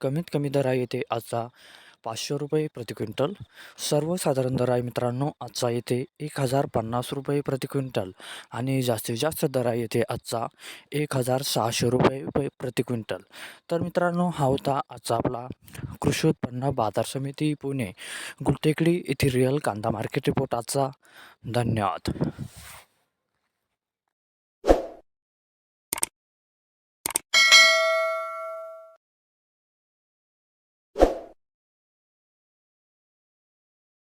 कमीत कमी दर आहे येते आजचा पाचशे रुपये प्रति क्विंटल. सर्वसाधारण दर आहे मित्रांनो आजचा येते एक हजार पन्नास रुपये प्रति क्विंटल आणि जास्तीत जास्त दर आहे येते आजचा एक हजार सहाशे रुपये प्रति क्विंटल. तर मित्रांनो हा होता आजचा आपला कृषी उत्पन्न बाजार समिती पुणे. गुलटेकडी येथे रिअल कांदा मार्केट रिपोर्ट आजचा. धन्यवाद.